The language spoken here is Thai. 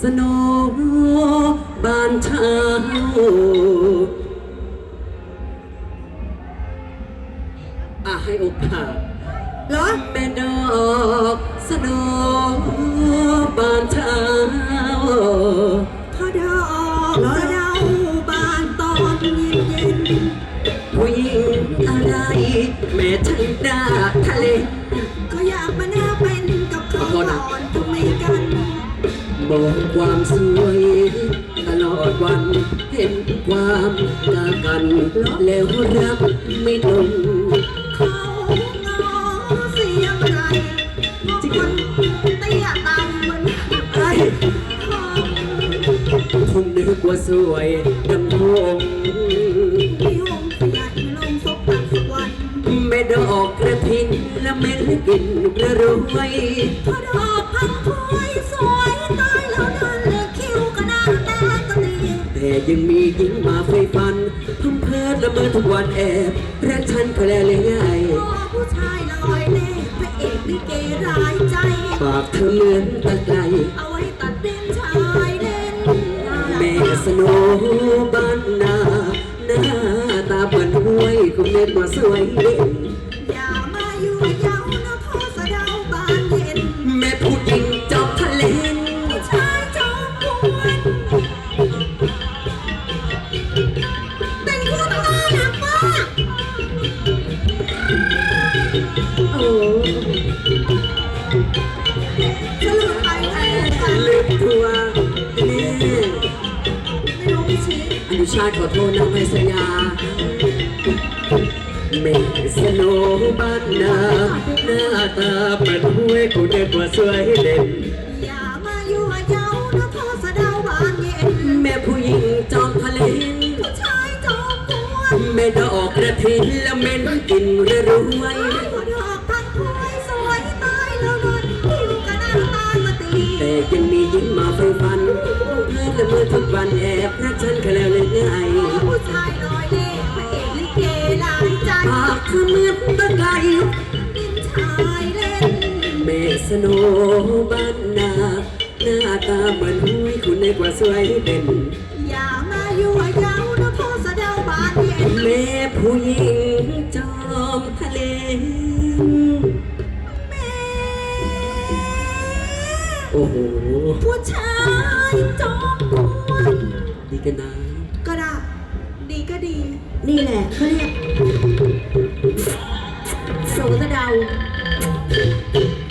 สโนบานเช้าอะให้โอกาสเหรอแม่ดอกสโนบานเช้าพอดอกเดาบานตอนเย็นเย็นผู้หญิงอะไร แม่ฉันดาทะเล มองความสวยตลอดวันเห็นความกากัน แล้วรักไม่ลงเขางอเสียงอะไรจริงมันเตี้ยต่ำเหมือนไอ้ของคงนึกว่าสวยดำทงพี่หงขยันลงซบตักสักวันไม่ดอกกระทินและเม็ดกินกระรวยพอดอกพังพวยสวย แต่ยังมีหญิงมาไฟฟันพัมเพลิดละเมอทุกวันแอบรักฉันก็แล้วเลยไงพ่อผู้ชายลอยเล่พระเอกลิเกร้ายใจ ปากเธอเหมือนตะไคร้เอาไว้ตัดเด่นชายเด่นแม่สโนบ้านนาหน้าตาเหมือนห้วยคงเล็กกว่าสวยเด่น โอ้สลืมไปไอ้กันลืมตัวแม่ไม่รู้ไม่ชี้อนุชาติขอโทษนะไม่สัญญาแม่สโนบ้านนาหน้าตาเหมือนห้วยคงเล็กว่าสวยเด่นอย่ามาอยู่เย้านะพ่อสะเดาบานเย็นแม่ผู้หญิงจอมทะเลนผู้ชายจอมกวนแม่ดอกกระทินและเม็นกินระรวย โนบ้านนาหน้าตาเหมือนห้วยคุณในกว่าสวยเด่นอย่ามาอยู่วเย้านะพ่อสะเดาบานเย็นแม่ผู้หญิงจอมทะเลแม่โอ้โหผู้ชายจอมกวนดีกันนะก็ได้ดีก็ดี นี่แหละเขาเรียก